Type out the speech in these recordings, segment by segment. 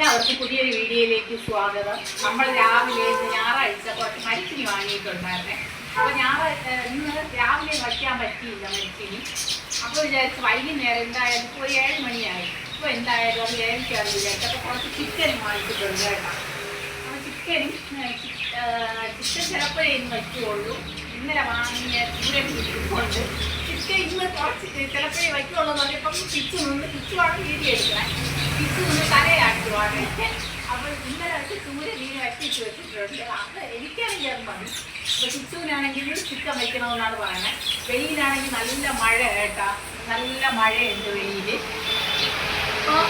എല്ലാവർക്കും പുതിയൊരു വീഡിയോയിലേക്ക് സ്വാഗതം. നമ്മൾ രാവിലെ ഞായറാഴ്ച കുറച്ച് മരിച്ചിനി വാങ്ങിയിട്ടുണ്ടായിരുന്നേ. അപ്പോൾ ഞായറാഴ്ച ഇന്ന് രാവിലെ വയ്ക്കാൻ പറ്റിയില്ല മരിച്ചിനി അപ്പോൾ വിചാരിച്ച് വൈകുന്നേരം എന്തായാലും ഇപ്പോൾ ഏഴ് മണിയായി. ഇപ്പോൾ എന്തായാലും അത് വേവിക്കാമെന്ന് വിചാരിച്ചു അപ്പോൾ കുറച്ച് ചിക്കൻ വാങ്ങിച്ചിട്ടുണ്ട് കേട്ടോ. അപ്പോൾ ചിക്കനും ചിക്കൻ ചിലപ്പോഴേ ഇന്ന് വയ്ക്കുകയുള്ളൂ ഇന്നലെ വാങ്ങിയ ചൂരൻ കിട്ടിക്കൊണ്ട് ചിക്കൻ ഇന്ന് കുറച്ച് ചിലപ്പോഴേ വയ്ക്കുള്ളൂ എന്ന് പറഞ്ഞപ്പം പിച്ചു നിന്ന് പിച്ചു വാങ്ങി വീതി എടുക്കണേ. പിച്ചു നിന്ന് തലയാക്കുവാണ് അപ്പോൾ ഇന്നലെ വെച്ച് ചൂര വീട് വറ്റിച്ച് വെച്ചിട്ടുണ്ട്. അത് എനിക്കാണെങ്കിൽ അത് മതി അപ്പോൾ പിച്ചുവിനാണെങ്കിൽ ചിക്കൻ വയ്ക്കണമെന്നാണ് പറയുന്നത്. വെയിലാണെങ്കിൽ നല്ല മഴ കേട്ടാ. നല്ല മഴയുണ്ട് വെയിൽ അപ്പോൾ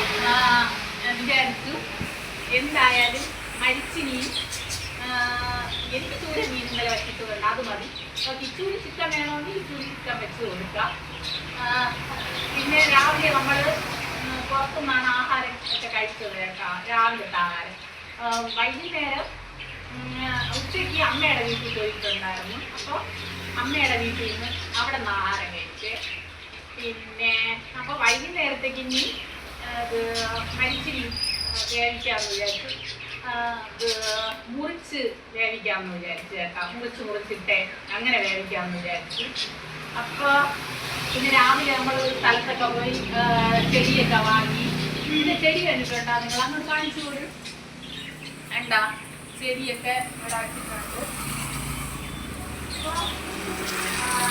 വിചാരിച്ചു എന്തായാലും മരിച്ചിനിയും എനിക്ക് ചൂട് മീൻ ഇന്നലെ വെച്ചിട്ടുണ്ട് അത് മതി. കിച്ചൂരി ചിക്കൻ വേണമെങ്കിൽ കിച്ചൂരി ചിക്കൻ വെച്ച് കൊടുക്കാം. പിന്നെ രാവിലെ നമ്മൾ പുറത്തുനിന്നാണ് ആഹാരം ഒക്കെ കഴിച്ചത് കേട്ടോ രാവിലത്തെ ആഹാരം. വൈകുന്നേരം ഉച്ചയ്ക്ക് അമ്മയുടെ വീട്ടിൽ പോയിട്ടുണ്ടായിരുന്നു. അപ്പോൾ അമ്മയുടെ വീട്ടിൽ നിന്ന് അവിടെ നിന്ന് ആഹാരം കഴിച്ച്. പിന്നെ അപ്പോൾ വൈകുന്നേരത്തേക്ക് ഇനി അത് മരിച്ചിരി വേവിക്കാമെന്ന് വിചാരിച്ചു. ഇത് മുറിച്ച് വേവിക്കാമെന്ന് വിചാരിച്ചു ചേട്ടാ മുറിച്ച് മുറിച്ചിട്ടേ അങ്ങനെ വേവിക്കാമെന്ന് വിചാരിച്ചു. അപ്പോൾ പിന്നെ രാവിലെ നമ്മൾ സ്ഥലത്തൊക്കെ പോയി ചെടിയൊക്കെ വാങ്ങി. പിന്നെ ചെടി കണ്ടിട്ടുണ്ടോ നിങ്ങൾ? അങ്ങോട്ട് കാണിച്ചു കൊടു. എന്താ ചെടിയൊക്കെ ഉണ്ടാക്കിയിട്ടുണ്ട്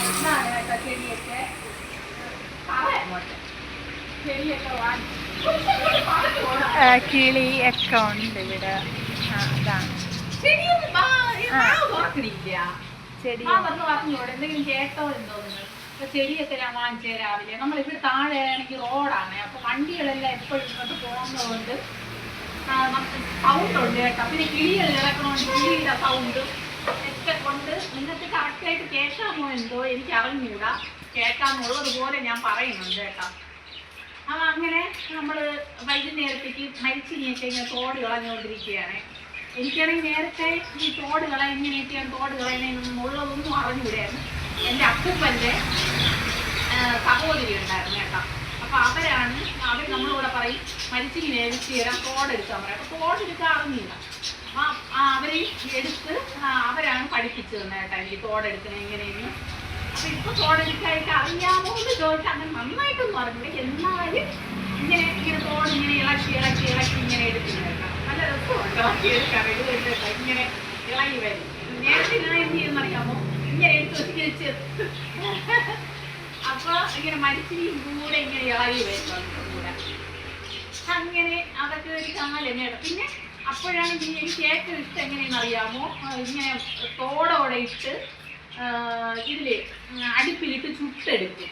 ഇതാണ് ചെടിയൊക്കെ. പറയാൻ അങ്ങോട്ട്. കിളി ഒക്കെ ഉണ്ട് ഇവിടെ. ചെടിയൊക്കെ ഞാൻ വാങ്ങിച്ചേ രാവിലെ നമ്മൾ ഇവിടെ താഴെ ആണെങ്കിൽ റോഡാണ് അപ്പൊ വണ്ടികളെല്ലാം എപ്പോഴും ഇങ്ങോട്ട് പോകുന്നതുകൊണ്ട് സൗണ്ട് ഉണ്ട് കേട്ടോ പിന്നെ കിളികൾ ഇറക്കണോണ്ട് കിളിയുടെ സൗണ്ട് ഒക്കെ കൊണ്ട് നിങ്ങൾക്ക് കറക്റ്റായിട്ട് കേൾക്കാമോ എന്തോ എനിക്ക് അറിഞ്ഞൂടാ കേൾക്കാമെന്നുള്ളത് പോലെ ഞാൻ പറയുന്നുണ്ട് കേട്ടോ നമ്മൾ വൈകുന്നേരത്തേക്ക് മരിച്ചിനിയൊക്കെ ഇങ്ങനെ തോട് കളഞ്ഞുകൊണ്ടിരിക്കുകയാണ്. എനിക്കാണെങ്കിൽ നേരത്തെ ഈ തോട് കളയുന്നതിനൊക്കെയാണ് തോട് തോട് കളയുന്നതെന്നുള്ളതൊന്നും അറിഞ്ഞൂടായിരുന്നു എന്റെ അപ്പൂപ്പന്റെ സഹോദരി ഉണ്ടായിരുന്നു കേട്ടോ. അപ്പോൾ അവരാണ് അവർ നമ്മളിവിടെ പറയും മരിച്ചിനി വേവിച്ച് തരാം തോടെടുക്കാൻ പറയും. അപ്പോൾ തോടെടുക്കാൻ അറിഞ്ഞില്ല. ആ അവരെയും അവരെ എടുത്ത് അവരാണ് പഠിപ്പിച്ചു തന്നെ കേട്ടോ എനിക്ക് തോടെടുക്കുന്നത് എങ്ങനെയെന്ന് അപ്പൊ ഇപ്പൊ തോടെടുക്കാനായിട്ട് അറിയാമോ എന്ന് ചോദിച്ചാൽ അങ്ങനെ നന്നായിട്ടൊന്നും അറിഞ്ഞില്ല. എന്നാലും ഇങ്ങനെ ഇങ്ങനെ തോട് ഇങ്ങനെ ഇളക്കി ഇളക്കി ഇളക്കി ഇങ്ങനെ എടുക്കുന്നത് നല്ല രസമുണ്ട്. ഇളക്കി എടുക്കാൻ എടുത്തിട്ട് ഇങ്ങനെ ഇളകി വരും. നേരത്തെ ഞാൻ എന്ത് ചെയ്യുന്നറിയാമോ ഇങ്ങനെ എടുത്ത് വെച്ച്. അപ്പൊ ഇങ്ങനെ മരിച്ചിരിയും കൂടെ ഇങ്ങനെ ഇളകി വരും കൂടെ. അങ്ങനെ അതൊക്കെ ഒരു കാലം പിന്നെ അപ്പോഴാണ് ഇനി എനിക്ക് ഏറ്റവും ഇഷ്ടം എങ്ങനെയെന്ന് അറിയാമോ? ഇങ്ങനെ തോടോടെ ഇട്ട് ഉം, അടുപ്പിലിട്ട് ചുട്ടെടുക്കും.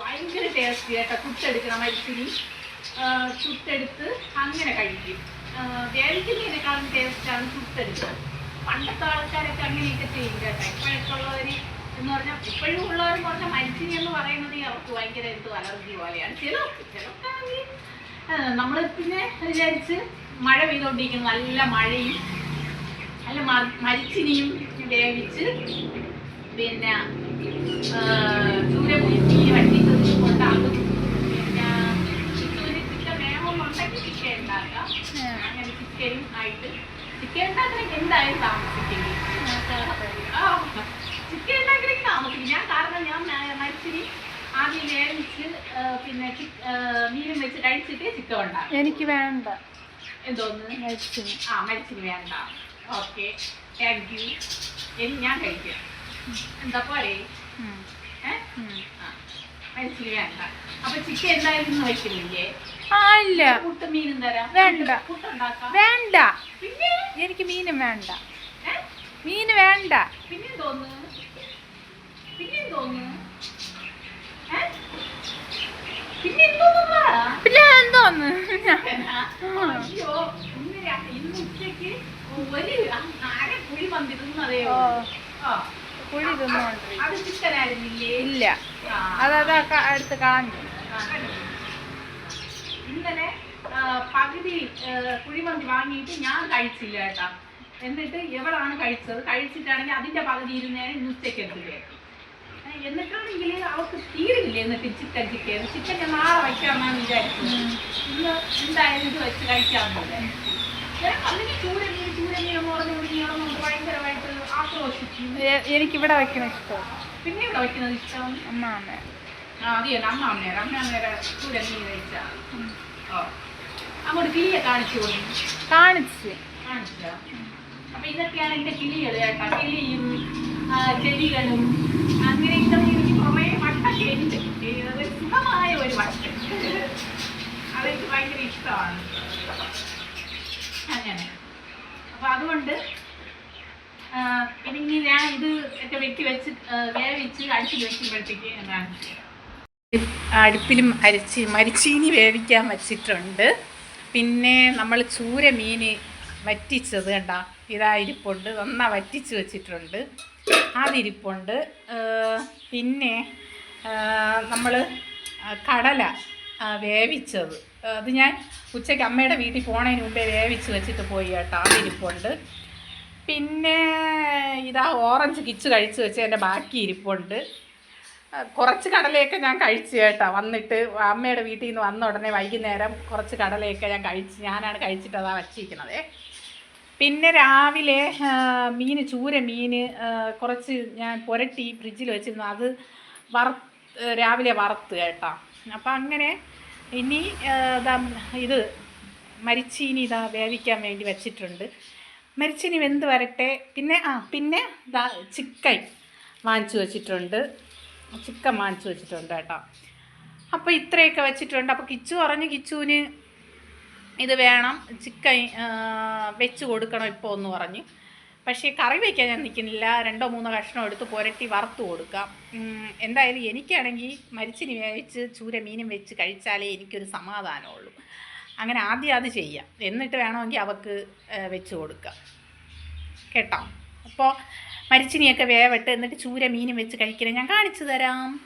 ഭയങ്കര ടേസ്റ്റ് കേട്ടോ ചുട്ടെടുക്കണം മരിച്ചിരി. ചുട്ടെടുത്ത് അങ്ങനെ കഴിക്കും. വേവിക്കുന്നതിനേക്കാളും ടേസ്റ്റാണ് ചുട്ടെടുത്ത് പണ്ടത്തെ ആൾക്കാരൊക്കെ അങ്ങനെയൊക്കെ ചെയ്യും കേട്ടോ. ഇപ്പോഴൊക്കെ ഉള്ളവർ എന്ന് പറഞ്ഞാൽ ഇപ്പോഴും ഉള്ളവർ പറഞ്ഞാൽ മരിച്ചിനി എന്ന് പറയുന്നത് അവർക്ക് ഭയങ്കര എന്തോ അലർജി പോലെയാണ്. ചിലർക്ക് ചിലർക്കാണെങ്കിൽ നമ്മൾ പിന്നെ വിചാരിച്ച് മഴ പെയ്തുകൊണ്ടിരിക്കുന്നു നല്ല മഴയും നല്ല മരിച്ചിനിയും വേവിച്ച് പിന്നെ ചൂരമുറ്റി വട്ടിച്ചത് കൊണ്ട് അതും പിന്നെ ചിക്കന് ചിക്കൻ വേണമെന്നുണ്ടെങ്കിൽ ചിക്കൻ ഉണ്ടാക്കാം. അങ്ങനെ ചിക്കനും ആയിട്ട്. ചിക്കൻ ഉണ്ടാക്കണമെങ്കിൽ എന്തായാലും താമസിക്കില്ല ചിക്കൻ ഉണ്ടാക്കണമെങ്കിൽ താമസിക്കും ഞാൻ കാരണം ഞാൻ മ- മരിച്ചിനി ആദ്യം വേവിച്ച് പിന്നെ മീനും വെച്ച് കഴിച്ചിട്ട് ചിക്കൻ ഉണ്ടാക്കും. എനിക്ക് വേണ്ട. എന്തോന്ന്? മരിച്ചിന്. ആ മരിച്ചിന് വേണ്ട. ഓക്കെ. താങ്ക് യു ഇനി ഞാൻ കഴിക്കാം. എന്താ പോരെ. ഏ? മരിച്ചിന് വേണ്ട. അപ്പൊ ചിക്കൻ എന്തായാലും വയ്ക്കുന്നില്ലേ തരാം. വേണ്ട. വേണ്ട. എനിക്ക് മീനും വേണ്ട. മീൻ വേണ്ട. പിന്നെ എന്തോന്നാ കുഴി തിന്നോണ്ട് ഇല്ല. അതാ അതതാ എടുത്ത് കളഞ്ഞു ഇന്നലെ പകുതി കുഴിമന്തി വാങ്ങിയിട്ട് ഞാൻ കഴിച്ചില്ല കേട്ടാ എന്നിട്ട് എവിടാണ് കഴിച്ചത്? കഴിച്ചിട്ടാണെങ്കിൽ അതിന്റെ പകുതി ഇരുന്നേരം ഇന്ന് ഉച്ചയ്ക്ക് എടുത്ത് കയറ്റി എന്നിട്ടാണെങ്കിൽ അവർക്ക് തീരില്ലേ എന്നിട്ട് ചിക്കൻ ചിക്കൻ ചിക്കൻ നാളെ വയ്ക്കാമെന്നാണ് വിചാരിക്കുന്നത് ഇന്ന് എന്തായാലും ഇത് വെച്ച് കഴിക്കാമെന്നില്ല എനിക്കിവിടെ വെക്കണ ഇഷ്ടം. പിന്നെ ഇവിടെ വയ്ക്കുന്നത് ഇഷ്ടം? അമ്മ അമ്മ ആ അത് തന്നെ അമ്മ അമ്മ അമ്മേരെ ചൂരമീൻ ഓ. അങ്ങോട്ട് കിളിയെ കാണിച്ചു പോയി കാണിച്ച്. കാണിച്ചാ അപ്പൊ ഇതൊക്കെയാണ് എന്റെ കിളികൾ കേട്ടോ. കിളിയും ആ, അങ്ങനെ അങ്ങനെയൊക്കെ എനിക്ക് കുറേ വട്ടൊക്കെ ഉണ്ട്. സുഖമായ ഒരു വട്ടം. അതെനിക്ക് ഭയങ്കര ഇഷ്ടമാണ്. അങ്ങനെ. അപ്പൊ അതുകൊണ്ട് പിന്നെ ഞാൻ ഇത് ഒക്കെ വെട്ടി വെച്ച് വേവിച്ച് അടുപ്പിൽ വെക്കുമ്പോഴത്തേക്ക് ഞാൻ കാണിച്ചു. അടുപ്പിലും അരിച്ച് മരിച്ചീനി വേവിക്കാൻ വച്ചിട്ടുണ്ട്. പിന്നെ നമ്മൾ ചൂര മീൻ വറ്റിച്ചത് കണ്ട ഇതാ ഇരിപ്പുണ്ട്. നന്നാ വറ്റിച്ച് വെച്ചിട്ടുണ്ട്. അതിരിപ്പുണ്ട്. പിന്നെ നമ്മൾ കടല വേവിച്ചത്. അത് ഞാൻ ഉച്ചയ്ക്ക് അമ്മയുടെ വീട്ടിൽ പോണതിന് മുമ്പേ വേവിച്ച് വെച്ചിട്ട് പോയി കേട്ടോ. അതിരിപ്പുണ്ട്. പിന്നെ ഇതാ ഓറഞ്ച് കിച്ച് കഴിച്ച് വെച്ച് എന്റെ ബാക്കി ഇരിപ്പുണ്ട്. കുറച്ച് കടലയൊക്കെ ഞാൻ കഴിച്ചു കേട്ടോ. വന്നിട്ട് അമ്മയുടെ വീട്ടിൽ നിന്ന് വന്ന ഉടനെ വൈകുന്നേരം കുറച്ച് കടലയൊക്കെ ഞാൻ കഴിച്ച് ഞാനാണ് കഴിച്ചിട്ട് അതാ വച്ചിരിക്കുന്നത് പിന്നെ രാവിലെ മീൻ ചൂര മീൻ കുറച്ച് ഞാൻ പുരട്ടി ഫ്രിഡ്ജിൽ വെച്ചിരുന്നു. അത് വറ രാവിലെ വറുത്ത് കേട്ടോ. അപ്പം അങ്ങനെ ഇനി ഇതാ ഇത് മരിച്ചീനി ഇതാ വേവിക്കാൻ വേണ്ടി വെച്ചിട്ടുണ്ട്. മരിച്ചീനി വെന്ത് വരട്ടെ. പിന്നെ ആ പിന്നെ ഇതാ ചിക്കൻ വാങ്ങിച്ചു വെച്ചിട്ടുണ്ട്. ചിക്കൻ വാങ്ങിച്ചു വെച്ചിട്ടുണ്ട് കേട്ടോ. അപ്പോൾ ഇത്രയൊക്കെ വെച്ചിട്ടുണ്ട്. അപ്പോൾ കിച്ചു പറഞ്ഞു കിച്ചുവിന് ഇത് വേണം. ചിക്കൻ വെച്ച് കൊടുക്കണം ഇപ്പോൾ എന്ന് പറഞ്ഞ്. പക്ഷേ കറി വയ്ക്കാൻ ഞാൻ നിൽക്കുന്നില്ല. രണ്ടോ മൂന്നോ കഷ്ണം എടുത്ത് പുരട്ടി വറുത്ത് കൊടുക്കാം. എന്തായാലും എനിക്കാണെങ്കിൽ മരിച്ചിനി വേവിച്ച് ചൂര മീനും വെച്ച് കഴിച്ചാലേ എനിക്കൊരു സമാധാനമുള്ളൂ. അങ്ങനെ ആദ്യം അത് ചെയ്യാം. എന്നിട്ട് വേണമെങ്കിൽ അവക്ക് വെച്ച് കൊടുക്കാം. കേട്ടോ? അപ്പോൾ മരിച്ചിനിയൊക്കെ വേവട്ട് എന്നിട്ട് ചൂര മീനും വെച്ച് കഴിക്കണം. ഞാൻ കാണിച്ചു തരാം.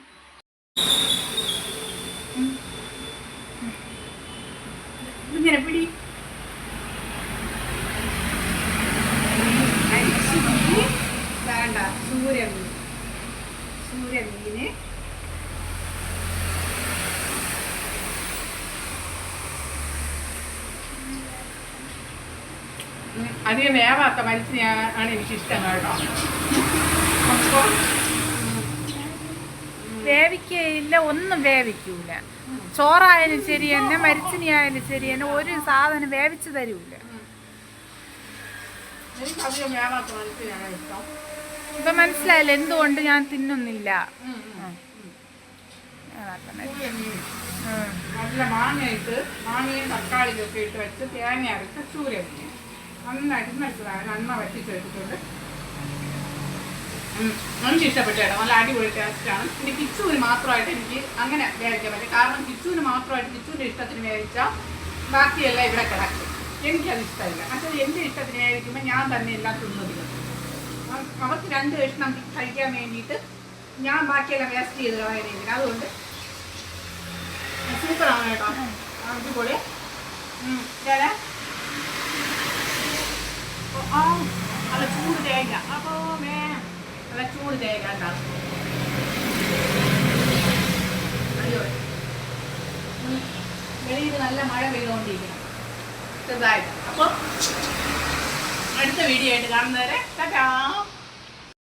അധികം വേവാത്ത മരിച്ചിനിയാണ് ആണ് എനിക്കിഷ്ടം കേട്ടോ. വേവിക്കയില്ല ഒന്നും വേവിക്കൂല. ചോറായാലും ശരി തന്നെ മരിച്ചിനി ആയാലും ശരി തന്നെ ഒരു സാധനം വേവിച്ച് തരൂല. ഇപ്പൊ മനസ്സിലായില്ല എന്തുകൊണ്ട് ഞാൻ തിന്നുന്നില്ല. നല്ല മാങ്ങയും ഒക്കെ ഇട്ട് വെച്ച് തേങ്ങ അരച്ച ചൂരമീൻ നന്നായിട്ട് നല്ലതാണ് നന്ന വറ്റിച്ച് വെച്ചിട്ടുണ്ട് ഉം, എനിക്ക് ഇഷ്ടപ്പെട്ടു കേട്ടോ. നല്ല അടിപൊളി ടേസ്റ്റാണ് പിന്നെ കിച്ചുവിന് മാത്രമായിട്ട് എനിക്ക് അങ്ങനെ വേവിക്കാൻ പറ്റും കാരണം കിച്ചുവിന് മാത്രമായിട്ട് കിച്ചുവിന്റെ ഇഷ്ടത്തിന് വേവിച്ചാൽ ബാക്കിയെല്ലാം ഇവിടെ കിടക്കും. എനിക്കത് ഇഷ്ടമില്ല. മറ്റേത് എന്റെ ഇഷ്ടത്തിന് വേവിക്കുമ്പോൾ ഞാൻ തന്നെ എല്ലാം തിന്നതില്ല അവർക്ക് രണ്ട് കഷ്ണം കഴിക്കാൻ വേണ്ടിയിട്ട് ഞാൻ ബാക്കിയെല്ലാം വേസ്റ്റ് ചെയ്ത് കളയാൻ അതുകൊണ്ട് സൂപ്പറാണ് കേട്ടോ. അടിപൊളി. ഓ, നല്ല ചൂട് തേങ്ങ. അപ്പോ മേ നല്ല ചൂട് തേങ്ങ അടിപൊളി വെളിയിൽ നല്ല മഴ അപ്പോൾ അടുത്ത വീഡിയോ ആയിട്ട് കാണുന്നവരെ ടാറ്റാ.